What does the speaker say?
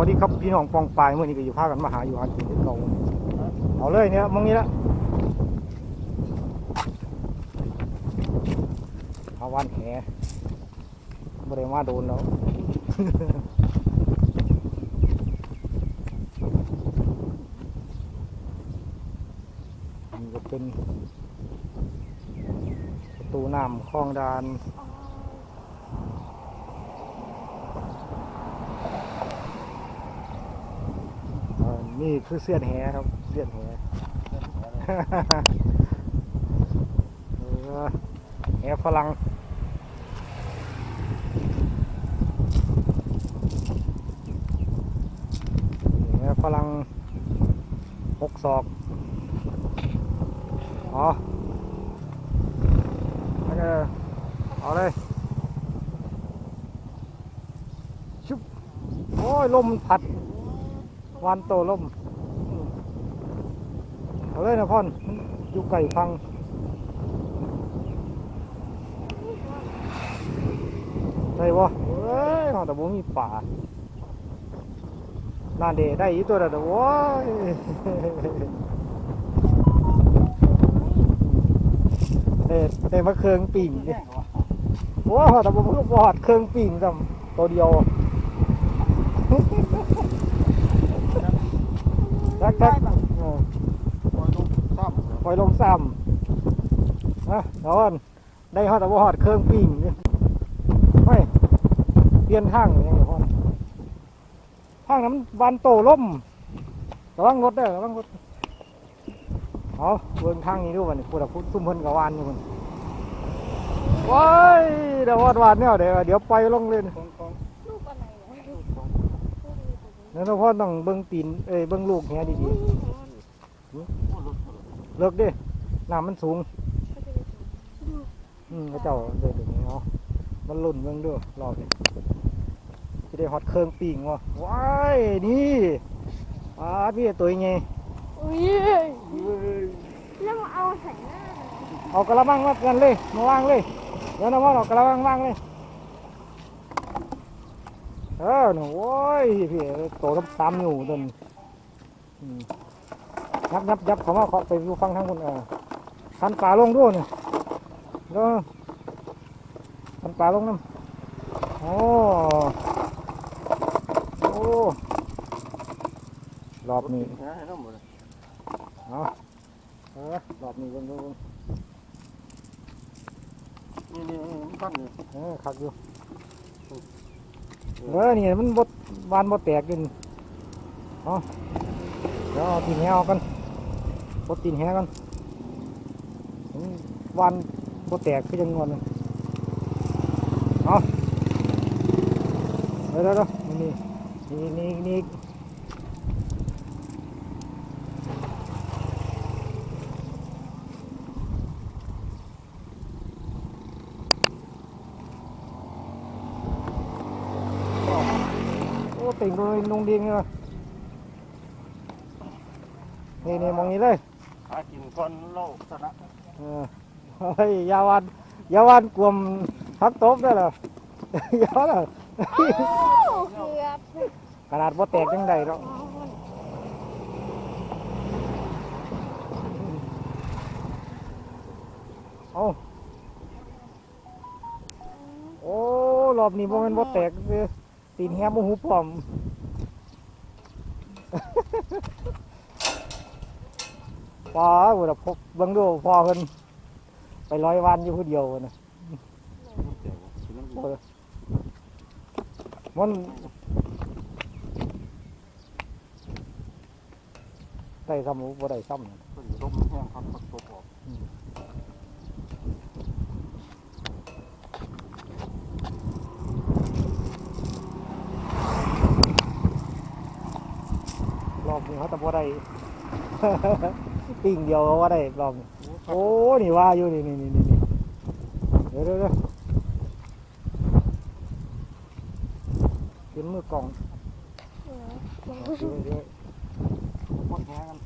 วัสดีครับพี่น้องปองปายเมื่อนี้ก็อยู่พากันมาหาอยู่หากินที่เก่าเอาเลยเนี่ยมองนี้ละเอาวันแหไม่ได้มาโดนแล้วนี่ก็เป็นประตูน้ำคลองดานเอ่อ นี่คือเสี้ยนแหครับ เสี้ยนแหแหฝรั่งแหฝรั่งหกศอก อ๋อแล้วก็เอาเลยชุบโอ้ยลมมันพัด วันโตลมอืมเอาเลยนะพ่อนอยู่ไก่ฟังได้บ่เอ้ยเอแต่บ่มีป่านั่นเดได้อีกตัวเดียวโอ้ยเด้ได้มาเครื่องปิ่งดิโอ้แต่ผมก็บอดเครื่องปิ่งจำตัวเดียว ทักทักเออปล่อยลงซ้ำนะนอนได้ฮอดแต่บ่ฮอดเครื่องปิ่งดิไม่เปลี่ยนทางยังไงพ่อนะทางนั้นมันโตล่มระวังรถเด้อระวังรถเอาเบิ่งทางนี้ดูมันพูดอะพูดซุ่มเพิ่นกับวานอยู่มันว้ายเดี๋ยววาดวานเนี่ยเดี๋ยวเดี๋ยวไปลงเล่น ลูกอะไรเนี่ยลูก แล้วเราพ่อต้องเบิ่งตีนเอ้ยเบิ่งลูกเนี้ยดีๆเลิกดิน้ำมันสูงอืมพระเจ้าเดินอย่างนี้เนาะมันหล่นเบิ่งเด้วยรอบนี้จะได้ฮอตเครื่องปิ่งวะว้ายนี่ปลาพี่ตัวยังไงอุ้ยแล้วมาเอาใส่หน้าเลยเอากระมังมากันเลยมาวางเลยเดี๋ยวนะว่าเอากระมังวางเลย เออหนูโว้ยพี่โตต้ตามอยู่ตนยับยับยับเขามาเขาไปดูฟังทางคนเออทันป่าลงด้วยนี่เด้อทันป่าลงน้ำโอ้โอ้รอบนี้เนาะเออรอบนี้เบิ่งเบิ่นี่นี่มันพันนี่เออขักอยู่ เออนี่มันบดวานบดแตกกินเอาเดี๋ยวเอาตีนแหเอากันบดตีนแหกันวานบดแตกคือจังงอนเลยเอาเดี๋ยวเดี๋ยวเดี๋ยวนี่นี่นี่นี่ โอ้ติ่งโดยนงดินเลยนี่นี่มองนี้เลยหากินก่อนเล่าชนะเออเฮ้ยยาวันยาวันกลมพักตบได้เหรอยาเหรอเกือบขนาดบ่าแตกยังไงหรอกเอาโอ้รอบนี้บ่แม่นบ่แตกเด้อ ตีนแฮมบ่หูปลอมปลาบ่ได้พกบิ่งดูพอเพิ่นไปร้อยวันอยู่ผู้เดียวนะมันได้ซ้ำบ่ได้ซ้ำนะเป็นลมแห้งพัดพัดตกออก รอบนี้ เขาแต่บ่ได้ ปิ่งเดียวก็ว่าได้รอบนี้โอ้นี่ว่าอยู่นี่นี่นี่นี่เดี๋ยวเดี๋ยวเดี๋ยวกินมือกล่องเกือบเดี๋ยวเดี๋ยวพดแห้งกัน